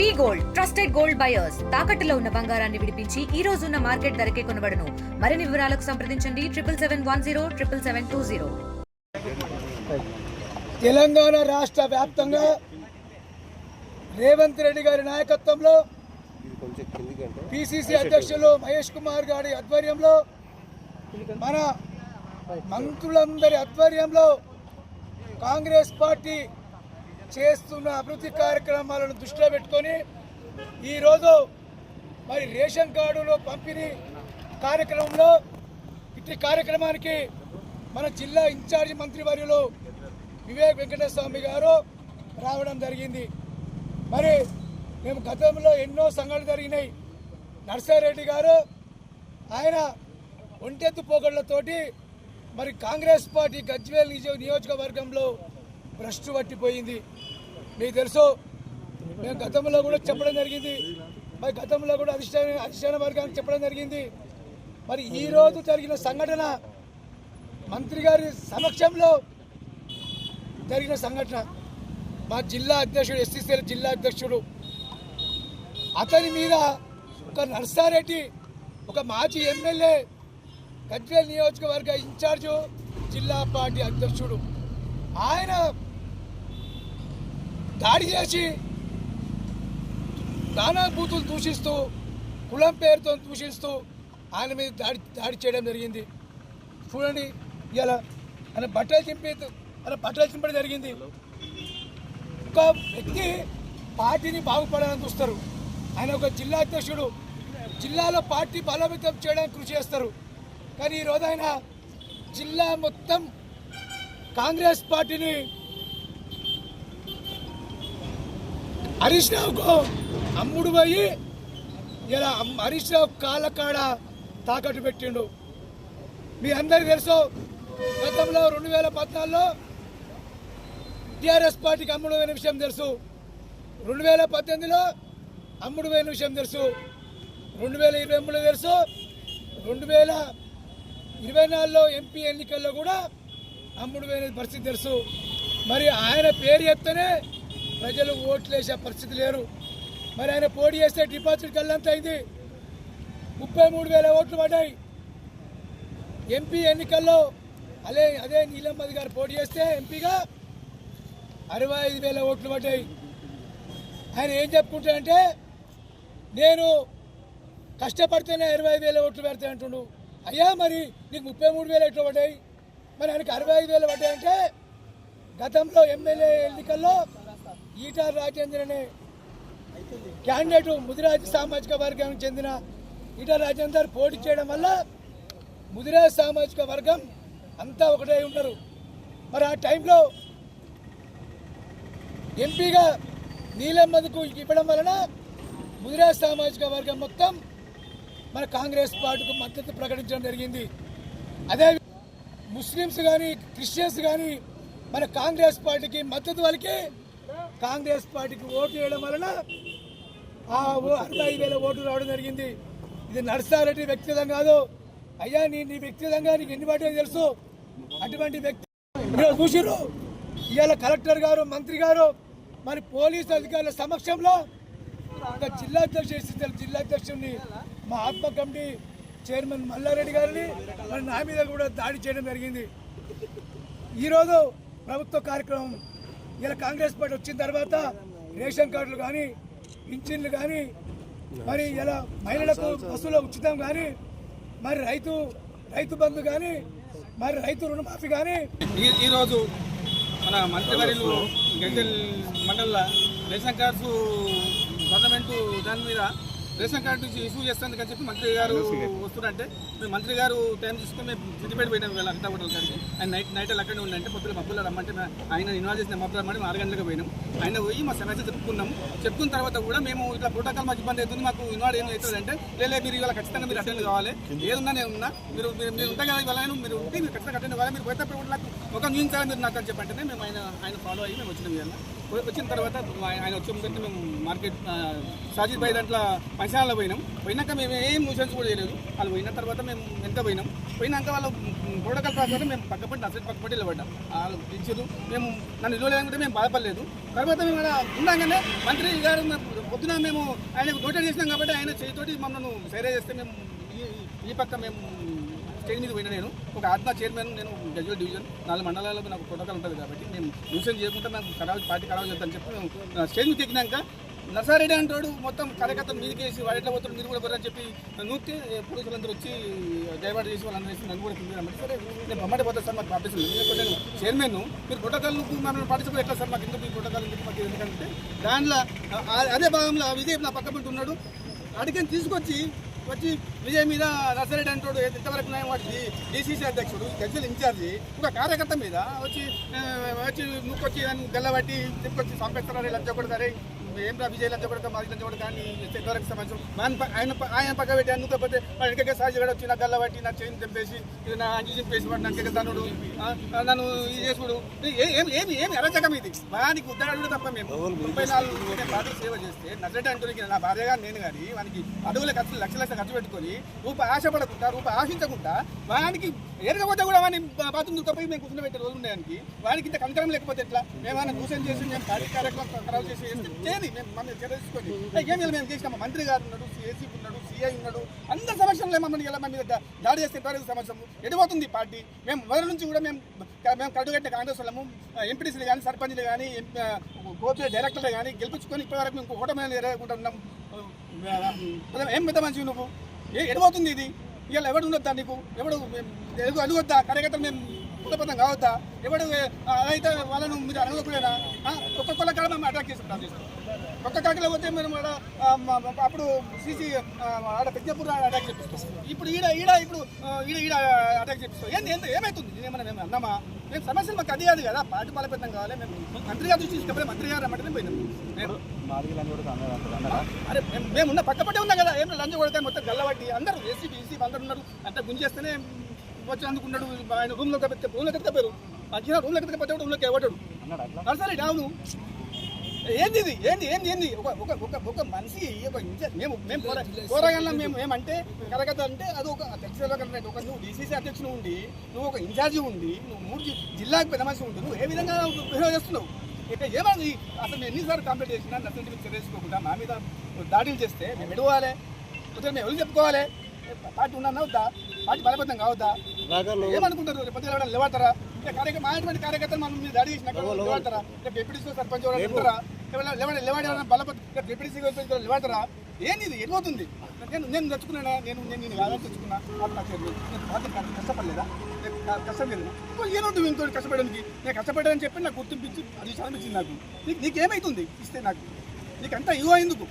V gold trusted gold buyers. తాకట్టులో ఉన్న బంగారాన్ని విడిపించి ఈ రోజు ఉన్న మార్కెట్ ధరకే కొనబడను. మరిన్ని వివరాలకు సంప్రదించండి. Triple seven one zero triple seven two zero. Telangana రాష్ట్ర వ్యాప్తంగా రేవంత్ రెడ్డి గారి నాయకత్వంలో పిసిసి అధ్యక్షులు మహేష్ కుమార్ గారి ఆధ్వర్యంలో మన మంత్రులందరి ఆధ్వర్యంలో కాంగ్రెస్ పార్టీ చేస్తున్న అభివృద్ధి కార్యక్రమాలను దృష్టిలో పెట్టుకొని ఈరోజు మరి రేషన్ కార్డులో పంపిణీ కార్యక్రమంలో ఇట్టి కార్యక్రమానికి మన జిల్లా ఇన్ఛార్జి మంత్రివర్యులు వివేక్ వెంకటస్వామి స్వామి గారు రావడం జరిగింది. మరి మేము గతంలో ఎన్నో సంఘటనలు జరిగినాయి. నర్సారెడ్డి గారు ఆయన ఒంటెత్తు పోగళ్ళతోటి మరి కాంగ్రెస్ పార్టీ గజ్వేల్ నిజ నియోజకవర్గంలో భ్రష్ పట్టిపోయింది. మీకు తెలుసు మేము గతంలో కూడా చెప్పడం జరిగింది. మరి గతంలో కూడా అధిష్టాన అధిష్టాన వర్గానికి చెప్పడం జరిగింది. మరి ఈరోజు జరిగిన సంఘటన మంత్రి గారి సమక్షంలో జరిగిన సంఘటన. మా జిల్లా అధ్యక్షుడు ఎస్సీసీఎల్ జిల్లా అధ్యక్షుడు అతని మీద ఒక నర్సారెడ్డి ఒక మాజీ ఎమ్మెల్యే గజ్వేల్ నియోజకవర్గ ఇన్ఛార్జు జిల్లా పార్టీ అధ్యక్షుడు. ఆయన దాడి చేసి నానా బూతులు దూషిస్తూ కులం పేరుతో దూషిస్తూ ఆయన మీద దాడి దాడి చేయడం జరిగింది. చూడండి ఇలా ఆయన బట్టలు చింపి ఆయన బట్టలు చింపడం జరిగింది. ఒక వ్యక్తి పార్టీని బాగుపడాలని చూస్తారు. ఆయన ఒక జిల్లా అధ్యక్షుడు. జిల్లాలో పార్టీ బలోపేతం చేయడానికి కృషి చేస్తారు. కానీ ఈరోజు ఆయన జిల్లా మొత్తం కాంగ్రెస్ పార్టీని హరీష్ రావుకు అమ్ముడు పోయి ఇలా హరిష్రావు హరీష్ రావు కాళ్ళ కాడ తాకట్టు పెట్టిండు. మీ అందరికి తెలుసు గతంలో రెండు వేల పద్నాలుగులో టీఆర్ఎస్ పార్టీకి అమ్ముడు పోయిన విషయం తెలుసు. రెండు వేల పద్దెనిమిదిలో అమ్ముడు పోయిన విషయం తెలుసు. రెండు వేల ఇరవై మూడులో తెలుసు. రెండు వేల ఇరవై నాలుగులో ఎంపీ ఎన్నికల్లో కూడా అమ్ముడు పోయిన పరిస్థితి తెలుసు. మరి ఆయన పేరు చెప్తేనే ప్రజలు ఓట్లు వేసే పరిస్థితి లేరు. మరి ఆయన పోటీ చేస్తే డిపాజిట్ గల్లంత అయింది. ముప్పై మూడు వేల ఓట్లు పడ్డాయి. ఎంపీ ఎన్నికల్లో అదే అదే నీలమ్మది గారు పోటీ చేస్తే ఎంపీగా అరవై ఐదు వేల ఓట్లు పడ్డాయి. ఆయన ఏం చెప్పుకుంటాడంటే నేను కష్టపడితేనే ఇరవై ఐదు వేల ఓట్లు పెడతాయి అంటుండు. అయ్యా మరి నీకు ముప్పై మూడు వేల ఎట్లా పడ్డాయి? మరి ఆయనకి అరవై ఐదు వేలు పడ్డాయి అంటే గతంలో ఎమ్మెల్యే ఎన్నికల్లో ఈటా రాజేంద్ర అనే క్యాండిడేట్ ముదిరాజ్ సామాజిక వర్గానికి చెందిన ఈటా రాజేందర్ పోటీ చేయడం వల్ల ముదిరాజ్ సామాజిక వర్గం అంతా ఒకటే ఉంటారు మరి ఆ టైంలో ఎంపీగా నీలమ్మకు ఇవ్వడం వలన ముదిరాజ్ సామాజిక వర్గం మొత్తం మన కాంగ్రెస్ పార్టీకి మద్దతు ప్రకటించడం జరిగింది. అదే ముస్లిమ్స్ కానీ క్రిస్టియన్స్ కానీ మన కాంగ్రెస్ పార్టీకి మద్దతు వాళ్ళకి కాంగ్రెస్ పార్టీకి ఓటు వేయడం వలన ఆ అరవై ఐదు వేల ఓటు రావడం జరిగింది. ఇది నర్సారెడ్డి వ్యక్తిగతం కాదు. అయ్యా నీ నీ వ్యక్తిగతంగా నీకు ఎన్ని పార్టీలు తెలుసు. అటువంటి వ్యక్తి చూసిర్రు. ఇవాళ కలెక్టర్ గారు మంత్రి గారు మరి పోలీసు అధికారుల సమక్షంలో ఒక జిల్లా అధ్యక్షుడు జిల్లా అధ్యక్షుడిని మా ఆత్మ కమిటీ చైర్మన్ మల్లారెడ్డి గారిని మరి నా మీద కూడా దాడి చేయడం జరిగింది. ఈరోజు ప్రభుత్వ కార్యక్రమం ఇలా కాంగ్రెస్ పార్టీ వచ్చిన తర్వాత రేషన్ కార్డులు కానీ పింఛన్లు కానీ మరి ఇలా మహిళలకు బస్సులో ఉచితం కానీ మరి రైతు రైతు బంధు కానీ మరి రైతు రుణమాఫీ కానీ ఈ- ఈరోజు మన మంత్రివర్యులు గజల్ మండల రేషన్ కార్డ్స్ గవర్నమెంట్ దాని మీద రేషన్ కార్డు నుంచి ఇష్యూ చేస్తాను చెప్పి మంత్రి గారు వస్తున్నారంటే మేము మంత్రి గారు టైం తీసుకుని మేము సిద్దిపేట పోయినాం వీళ్ళ అంతా హోటల్ గారికి ఆయన నైట్ నైట్ అక్కడే ఉండంటే పొద్దున మబ్బుల్లో రమ్మంటే ఆయన ఇన్వాల్వ్ చేసిన మబ్బులు రమ్మని ఆరు గంటలకు పోయినాం. ఆయన పోయి మా సమస్య చెప్పుకున్నాం చెప్పుకున్న తర్వాత కూడా మేము ఇట్లా ప్రోటోకాల్ మాకు ఇబ్బంది అవుతుంది మాకు ఇన్వాల్వ్ ఏం అవుతుంది అంటే లేదు మీరు ఇవాళ ఖచ్చితంగా మీరు అటెండ్ కావాలి. ఏదున్నా నేను ఉన్నా. మీరు మీరు మీరు కదా ఇవాళ మీరు ఉంటే మీరు ఖచ్చితంగా అటెండ్ కావాలి. మీరు పోయేటప్పుడు కూడా నాకు ఒక మీరు నాకు అని చెప్పంటేనే మేము ఆయన ఆయన ఫాలో అయ్యి మేము వచ్చినాం ఇవాళ. వచ్చిన తర్వాత ఆయన ఆయన వచ్చే మేము మార్కెట్ సాజిద్ భాయ్ దాంట్లో పంచాలలో పోయినాం. పోయినాక మేము ఏం న్యూసెన్స్ కూడా చేయలేదు. వాళ్ళు పోయిన తర్వాత మేము ఎంత పోయినాం? పోయినాక వాళ్ళు ప్రోటోకాల్ ప్రకారం మేము పక్కపట్టి అసలు పక్కపట్టి నిలబడ్డాం. వాళ్ళు పిలిచారు. మేము నన్ను నిలవలేదంటే మేము బాధపడలేదు. తర్వాత మేము అక్కడ ఉండగానే మంత్రి గారు పొద్దున మేము ఆయనకు నోటెడ్ చేసినాం కాబట్టి ఆయన చేతితోటి మమ్మల్ని సైరే చేస్తే మేము ఈ పక్క మేము స్టేజ్ మీద పోయినా నేను. ఒక ఆత్మ చైర్మన్ నేను గజ్వల్ డివిజన్ నాలుగు మండలాల్లో నాకు ప్రోటోకాల్ ఉంటుంది కాబట్టి నేను న్యూసెన్స్ చేయకుండా నాకు కడవాలి పార్టీ కడవాలి చెప్తాను చెప్పి మేము ఆ, స్టేజ్ మీద ఎక్కినాక నర్సారెడ్డి అంటాడు మొత్తం కార్యకర్తలు మీదకేసి వేసి వాడు పోతాడు మీరు కూడా పోరని చెప్పి నూతి పోలీసులందరూ వచ్చి డైవర్ట్ చేసి వాళ్ళందరూ వేసి నన్ను కూడా తింటారు సరే నేను బొమ్మటి పోతా సార్ మాకు పాటిస్తుంది ఎందుకంటే నేను చైర్మన్ మీరు ప్రోటోకాల్ మనం పాటించుకో ఎట్లా సార్ మాకు ఎందుకు మీ ప్రోటోకాల్ ఎందుకు మాకు ఎందుకంటే దాంట్లో అదే భాగంలో విజయ్ నా పక్క పెట్టి ఉన్నాడు. అడిగిన తీసుకొచ్చి వచ్చి విజయ్ మీద నర్సరెడ్డి అంటాడు ఎంతవరకు న్యాయం వాడి డీసీసీ అధ్యక్షుడు గజ్జల ఇన్ఛార్జి ఒక కార్యకర్త మీద వచ్చి ఆ, వచ్చి నుక్కొచ్చి గల్లబట్టి తీసుకొచ్చి సంపెత్తారు లంచ కొడతారే ఏం రా విజయ్ లంచ కొడక మాది లంచ కొడక అని ఎంతవరకు సమాచారం ఆయన ఆయన పక్క పెట్టి అనుకోకపోతే వాడు ఇంకే సాజి కూడా వచ్చి నా గల్లబట్టి నా చైన్ తెంపేసి ఇది నా అంజి చింపేసి వాడు నాకు తనుడు నన్ను ఇది చేసుడు ఏ- ఏం ఏమి ఏమి అరచకం ఇది? వానికి ఉద్దరాడు తప్ప మేము ముప్పై నాలుగు పార్టీ సేవ చేస్తే అంటూ నా భార్య గారు నేను కానీ వానికి అడుగుల ఖర్చు లక్ష లక్ష ఖర్చు పెట్టుకొని రూపాయి ఆశపడకుండా రూపాయి ఆశించకుండా వానికి ఎరగపోతే కూడా వాడిని బాత్రూమ్ దుఃఖపోయి మేము కూర్చుని పెట్టే రోజు ఉండడానికి వాడికి ఇంత కంకరం లేకపోతే ఎట్లా? మేమైనా దూషణ చేసి మేము కార్యక్రమం ఖరాబ్ చేసి చేయని మేము మమ్మల్ని చేసుకొని ఏమి మేము చేసినాము? మంత్రి గారు ఉన్నాడు సిఎస్సీ ఉన్నాడు సిఐ ఉన్నాడు. అందరి సమస్యలు మమ్మల్ని ఎలా మా మీద దాడి చేస్తే ఎంతవరకు సమస్యము ఎడిపోతుంది పార్టీ. మేము మొదటి నుంచి కూడా మేము మేము కడుగట్టే కాంగ్రెస్ వాళ్ళము. ఎంపీటీసీలు కానీ సర్పంచ్లు కానీ కోర్టు డైరెక్టర్లు కానీ గెలిపించుకొని ఇప్పటివరకు మేము ఓటమి ఎరగకుండా ఉన్నాం. ఏం పెద్ద మంచి నువ్వు? ఏ ఎడిపోతుంది ఇది? ఇవాళ ఎవడు ఉండొద్దా నీకు? ఎవడు అడుగొద్దా కార్యకర్తలు మేము కులబద్ధం కావద్దా? ఎవడు ఆ, అయితే వాళ్ళను మీరు అడగకూడదా ఒక్కొక్కళ్ళ కాడ మేము అటాక్ చేస్తాం ఒక్క కాకిలో పోతే మేము అప్పుడు సీసీ ఆడ పెద్దపూర్ అటాక్ చేపిస్తాం. ఇప్పుడు ఈడ ఈడ ఇప్పుడు ఈడ ఈడ అటాక్ చేపిస్తాం. ఏంది ఏంది ఏమవుతుంది నేనేమన్నా మేము అన్నామా? మేము సమస్యలు మాకు అది కాదు కదా. పార్టీ బలపెట్టం కావాలి మేము మంత్రి గారు దృష్టి తీసుకపోతే మంత్రి గారు రమ్మంటే పోయినాం. మేము అరే మేము- ఉన్న పక్క పట్టే ఉన్నాం కదా. ఏం లంచ్ కొడతాయి మొత్తం గల్లబట్టి అందరూ ఏసీ బీసీ అందరూ ఉన్నారు. అంతా గుంజేస్తేనే వచ్చి అందుకున్నాడు ఆయన రూమ్లో పెడితే రూమ్లో ఎత్తకపోయారు వచ్చిన రూమ్లో ఎత్తకపోతే రూమ్లోకి ఎవడాడు సరే అవును. ఏంది ఇది? ఏంది? ఏంది? ఏంది? ఒక ఒక ఒక ఒక మనిషి ఒక మేము మేము పోరా పోరాగలం మేము. ఏమంటే కరగత అంటే అది ఒక అధ్యక్షులు ఒక నువ్వు డీసీసీ అధ్యక్షుడు ఉండి నువ్వు ఒక ఇన్ఛార్జి ఉండి నువ్వు మూడు జిల్లాకు పెద్ద మనిషి ఉండి నువ్వు ఏ విధంగా బిహేవ్ చేస్తున్నావు? ఇక ఏమని అసలు మేము ఎన్నిసార్లు కంప్లీట్ చేసినా మీరు చర్యేసుకోకుండా మా మీద దాడులు చేస్తే మేము ఎడవాలి కొద్దిగా మేము ఎవరు చెప్పుకోవాలి? పార్టీ ఉన్నా పార్టీ బలబద్ధం కావద్దా? ఏమనుకుంటారు? రేపు ఇక కార్యక్రమం మాట్లాడి కార్యకర్తలు మనం మీరు దాడి చేసినాక లేవతారా రేపు డిప్యూటీ సర్పంచ్ ఉంటారా? లేవండి లేవండి ఎవరైనా బలపతి రేపు డిప్యూటీ సర్పంచ్ లేవతారా ఏంది ఇది? నేను నేను తెచ్చుకున్నానా? నేను నేను నేను ఆధార్ తెచ్చుకున్నా. నేను పార్టీ కష్టపడలేదా? నేను లేదు ఏనుంటుంది ఇంకో కష్టపడడానికి? నేను కష్టపడ్డానని చెప్పి నాకు గుర్తింపించి అది ఇచ్చింది నాకు. నీకు నీకేమైతుంది? ఇస్తే నాకు. నీకు అంతా ఇగో ఎందుకు?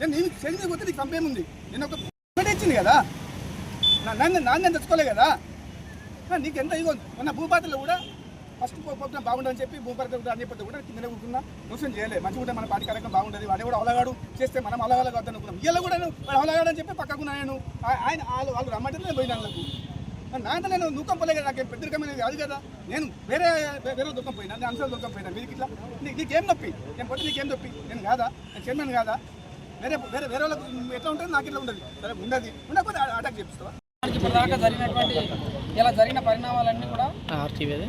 నేను నీకు చేసి పోతే నీకు కంపేముంది నేను ఒక ఇచ్చింది కదా? నన్ను నాన్న తెచ్చుకోలే కదా. నీకు ఎంత ఇగో మన భూపాతలో కూడా ఫస్ట్ పొద్దున బాగుండని చెప్పి భూపాత కూడా అని చెప్పి కూడా కిందనే కూర్చున్నా మోసం చేయలే. మంచిగా ఉంటే మన పార్టీ కార్యక్రమం బాగుండదు. వాడే కూడా అవలగాడు చేస్తే మనం అవలగాడు వద్ద అనుకున్నాం. వీళ్ళు కూడా నేను వాడు అవలగాడు అని చెప్పి పక్కకున్నా నేను. ఆయన వాళ్ళు వాళ్ళు రమ్మంటే పోయినా నాకు. నాన్న నేను దుఃఖం పోలే కదా నాకు పెద్దరికమైనది కాదు కదా. నేను వేరే వేరే దుఃఖం పోయినా నేను అంశాలు దుఃఖం పోయినా. మీకు ఇట్లా నీకు నీకేం నొప్పి? నేను పోతే నీకేం నొప్పి? నేను కాదా? నేను చైర్మన్ కాదా? వేరే వేరే వేరే వాళ్ళకి ఎట్లా ఉంటుంది? నాకు ఇట్లా ఉండదు సరే ఉండదు. ఉండకపోతే అటాక్ చేపిస్తావా? ఇప్పటిదాకా జరిగినటువంటి ఇలా జరిగిన పరిణామాలన్నీ కూడా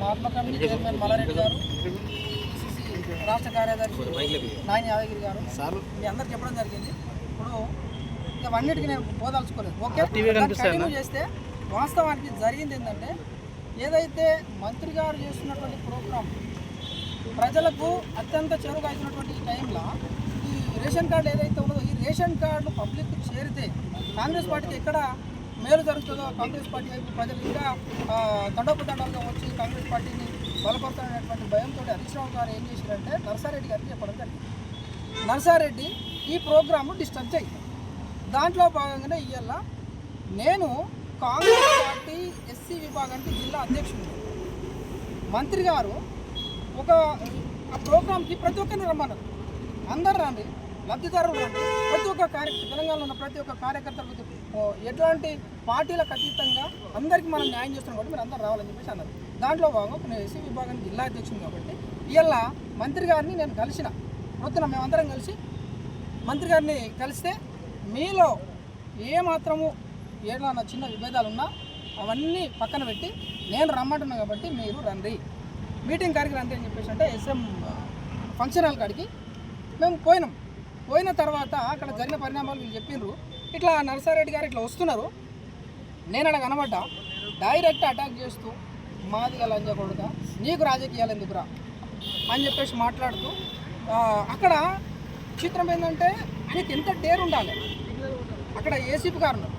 మహాత్మా కమిటీ చైర్మన్ మల్లారెడ్డి గారు రాష్ట్ర కార్యదర్శి నాయని యాదగిరి గారు మీ అందరికి చెప్పడం జరిగింది. ఇప్పుడు ఇవన్నిటికీ నేను పోదాల్చుకోలేదు. ఓకే కంటిన్యూ చేస్తే వాస్తవానికి జరిగింది ఏంటంటే ఏదైతే మంత్రి గారు చేస్తున్నటువంటి ప్రోగ్రాం ప్రజలకు అత్యంత చెరువుగా అవుతున్నటువంటి ఈ టైంలో ఈ రేషన్ కార్డు ఏదైతే ఉన్నదో ఈ రేషన్ కార్డు పబ్లిక్ చేరితే కాంగ్రెస్ పార్టీకి ఎక్కడ మేలు జరుగుతుందో కాంగ్రెస్ పార్టీ వైపు ప్రజలు ఇంకా ఆ, తండోపతండాలుగా వచ్చి కాంగ్రెస్ పార్టీని బలపడతారనేటువంటి భయంతో హరీశ్రావు గారు ఏం చేశారంటే నర్సారెడ్డి గారికి చెప్పడం జరిగింది. నర్సారెడ్డి ఈ ప్రోగ్రాము డిస్టర్బ్ చేయాలి దాంట్లో భాగంగానే ఇవాళ నేను కాంగ్రెస్ పార్టీ ఎస్సీ విభాగానికి జిల్లా అధ్యక్షుడు మంత్రి గారు ఒక ఆ ప్రోగ్రామ్కి ప్రతి ఒక్కరిని రమ్మన్నారు. అందరు రండి లబ్ధిదారులు రండి ఒక్క కార్య తెలంగాణలో ఉన్న ప్రతి ఒక్క కార్యకర్తలకు ఎట్లాంటి పార్టీలకు అతీతంగా అందరికీ మనం న్యాయం చేస్తున్నాం కాబట్టి మీరు అందరూ రావాలని చెప్పేసి అన్నారు. దాంట్లో భాగంగా నేను ఎస్సీ విభాగానికి జిల్లా అధ్యక్షుడు కాబట్టి ఇవాళ మంత్రి గారిని నేను కలిసిన పొద్దున మేమందరం కలిసి మంత్రి గారిని కలిస్తే మీలో ఏ మాత్రము ఏదైనా చిన్న విభేదాలు ఉన్నా అవన్నీ పక్కన పెట్టి నేను రమ్మంటున్నా కాబట్టి మీరు రండి. మీటింగ్ కాడికి రండి అని చెప్పేసి అంటే ఎస్ఎం ఫంక్షన్ హాల్ కాడికి మేము పోయినాం. పోయిన తర్వాత అక్కడ జరిగిన పరిణామాలు వీళ్ళు చెప్పిండ్రు ఇట్లా నరసారెడ్డి గారు ఇట్లా వస్తున్నారు. నేను అక్కడ కనబడ్డా. డైరెక్ట్ అటాక్ చేస్తూ మాది లంజ నీకు రాజకీయాలు ఎందుకురా అని చెప్పేసి మాట్లాడుతూ అక్కడ చిత్రం ఏంటంటే ఆయనకి ఎంత డేర్ ఉండాలి. అక్కడ ఏసీపీ గారు ఉన్నారు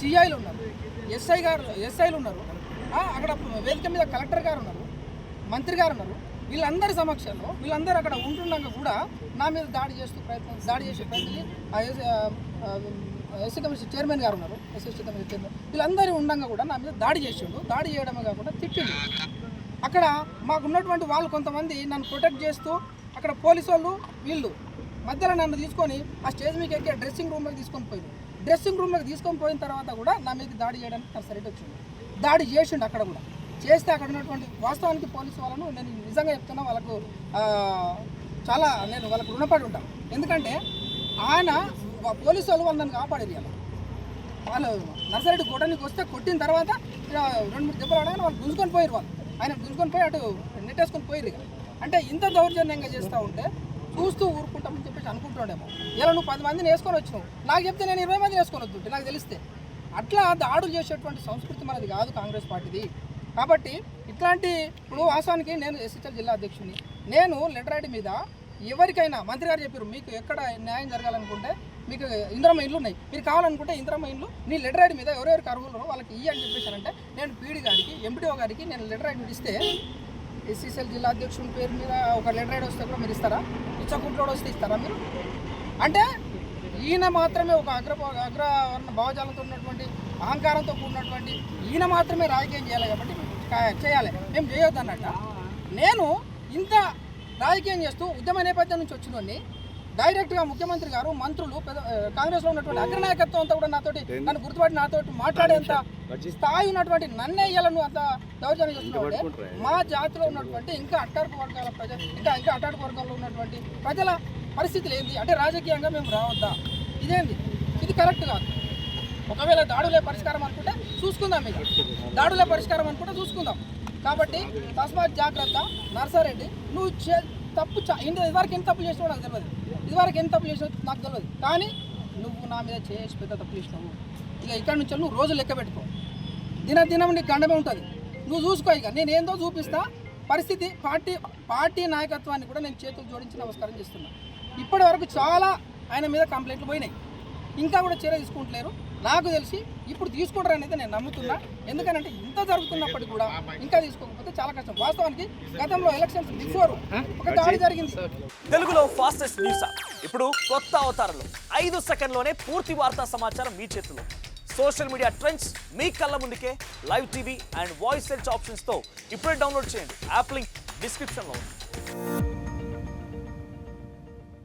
సిఐలు ఉన్నారు ఎస్ఐ గారు ఎస్ఐలు ఉన్నారు. అక్కడ వేదిక మీద కలెక్టర్ గారు ఉన్నారు మంత్రి గారు ఉన్నారు. వీళ్ళందరి సమక్షంలో వీళ్ళందరూ అక్కడ ఉంటుండగా కూడా నా మీద దాడి చేస్తూ ప్రయత్నం దాడి చేసే ప్రయత్నం ఆ ఎస్సీ కమిషన్ చైర్మన్ గారు ఉన్నారు ఎస్ఎస్టీ కమిషన్ చైర్మన్. వీళ్ళందరూ ఉండగా కూడా నా మీద దాడి చేసిండు దాడి చేయడమే కాకుండా తిట్టిండు. అక్కడ మాకు ఉన్నటువంటి వాళ్ళు కొంతమంది నన్ను ప్రొటెక్ట్ చేస్తూ అక్కడ పోలీసు వాళ్ళు వీళ్ళు మధ్యలో నన్ను తీసుకొని ఆ స్టేజ్ మీకు ఎక్కి డ్రెస్సింగ్ రూమ్లోకి తీసుకొని పోయింది డ్రెస్సింగ్ రూమ్లోకి తీసుకొని పోయిన తర్వాత కూడా నా మీద దాడి చేయడానికి నర్సరెడ్డి వచ్చింది దాడి చేసిండు అక్కడ కూడా. చేస్తే అక్కడ ఉన్నటువంటి వాస్తవానికి పోలీసు వాళ్ళను నేను నిజంగా చెప్తున్నా వాళ్ళకు చాలా నేను వాళ్ళకు రుణపడి ఉంటాను ఎందుకంటే ఆయన పోలీసు వాళ్ళు వాళ్ళు నన్ను కాపాడేది అలా వాళ్ళు నర్సరెడ్డి కొట్టడానికి వస్తే కొట్టిన తర్వాత రెండు మూడు దెబ్బలు ఆడగానే వాళ్ళు గుంజుకొని పోయారు వాళ్ళు. ఆయన గుంజుకొని పోయి అటు నెట్టేసుకొని పోయారు ఇక. అంటే ఇంత దౌర్జన్యంగా చేస్తూ ఉంటే చూస్తూ ఊరుకుంటామని చెప్పేసి అనుకుంటుండేమో. ఇలా నువ్వు పది మందిని వేసుకొని వచ్చినావు. నాకు చెప్తే నేను ఇరవై మందిని వేసుకొని వద్దు నాకు తెలిస్తే. అట్లా దాడులు చేసేటువంటి సంస్కృతి మనది కాదు కాంగ్రెస్ పార్టీది. కాబట్టి ఇట్లాంటి ఇప్పుడు వాస్తవానికి నేను ఎస్సీచల్ జిల్లా అధ్యక్షుని నేను లెటర్ మీద ఎవరికైనా మంత్రి గారు చెప్పారు మీకు ఎక్కడ న్యాయం జరగాలనుకుంటే మీకు ఇంద్రమ్మ ఇండ్లు ఉన్నాయి. మీరు కావాలనుకుంటే ఇంద్రమ్మ ఇండ్లు నీ లెటర్ ఐడి మీద ఎవరెవరికి అర్హులు వాళ్ళకి ఇయ్యి అని చెప్పేశారంటే నేను పీడీ గారికి ఎంపీడీఓ గారికి నేను లెటర్ ఐడి ఇస్తే ఎస్సీసీఎల్ జిల్లా అధ్యక్షుడి పేరు మీద ఒక లెటర్ ఐడి వస్తే కూడా మీరు ఇస్తారా? ఇచ్చకుంట్లోడు వస్తే ఇస్తారా మీరు? అంటే ఈయన మాత్రమే ఒక అగ్ర అగ్రవర్ణ భావజాలంతో ఉన్నటువంటి అహంకారంతో కూడినటువంటి ఈయన మాత్రమే రాజకీయం చేయాలి కాబట్టి చేయాలి. మేము చేయొద్దు అన్నట్ట నేను ఇంత రాజకీయం చేస్తూ ఉద్యమ నేపథ్యం నుంచి వచ్చినోడిని డైరెక్ట్గా ముఖ్యమంత్రి గారు మంత్రులు కాంగ్రెస్లో ఉన్నటువంటి అగ్రనాయకత్వం అంతా కూడా నాతోటి నన్ను గుర్తుపట్టి నాతోటి మాట్లాడేంత స్థాయి ఉన్నటువంటి నన్నే ఇయ్యాలను అంత దౌర్జన్యం చేస్తున్నాడు మా జాతిలో ఉన్నటువంటి ఇంకా అట్టాడుకు వర్గాల ప్రజలు ఇంకా ఇంకా అట్టాడుకు వర్గంలో ఉన్నటువంటి ప్రజల పరిస్థితులు ఏంది? అంటే రాజకీయంగా మేము రావద్దా? ఇదేంది? ఇది కరెక్ట్ కాదు. ఒకవేళ దాడులే పరిష్కారం అనుకుంటే చూసుకుందాం ఇది దాడుల పరిష్కారం అనుకుంటే చూసుకుందాం. కాబట్టి తస్మాత్ జాగ్రత్త నర్సారెడ్డి నువ్వు చే- తప్పు ఇంత ఇదివరకు ఎంత తప్పు చేసినావు నాకు తెలియదు ఇదివరకు ఎంత తప్పు చేసినావు నాకు తెలియదు కానీ నువ్వు నా మీద చేసి పెద్ద తప్పు చేసినావు. ఇక ఇక్కడ నుంచి నువ్వు రోజు లెక్క పెట్టుకో. దినదినం నీకు గండమే ఉంటుంది. నువ్వు చూసుకో ఇక. నేను ఏందో చూపిస్తా. పరిస్థితి పార్టీ పార్టీ నాయకత్వాన్ని కూడా నేను చేతులు జోడించి నమస్కారం చేస్తున్నా. ఇప్పటి వరకు చాలా ఆయన మీద కంప్లైంట్లు పోయినాయి. ఇంకా కూడా చర్య తీసుకుంటలేరు. నాకు తెలిసి ఇప్పుడు తీసుకుంటారు అనేది నేను నమ్ముతున్నా. ఎందుకంటే ఇంత జరుగుతున్నప్పటికీ కూడా ఇంకా తీసుకోకపోతే చాలా కష్టం. వాస్తవానికి గతంలో ఎలక్షన్స్ బిఫోర్ ఒక దాడి జరిగింది. తెలుగులో ఫాస్టెస్ట్ న్యూస్ ఇప్పుడు కొత్త అవతారంలో ఐదు సెకండ్లోనే పూర్తి వార్తా సమాచారం మీ చేతిలో. సోషల్ మీడియా ట్రెండ్స్ మీ కళ్ళ ముందుకే live TV and voice search ఆప్షన్స్తో ఇప్పుడే డౌన్లోడ్ చేయండి. యాప్ లింక్ డిస్క్రిప్షన్లో ఉంది.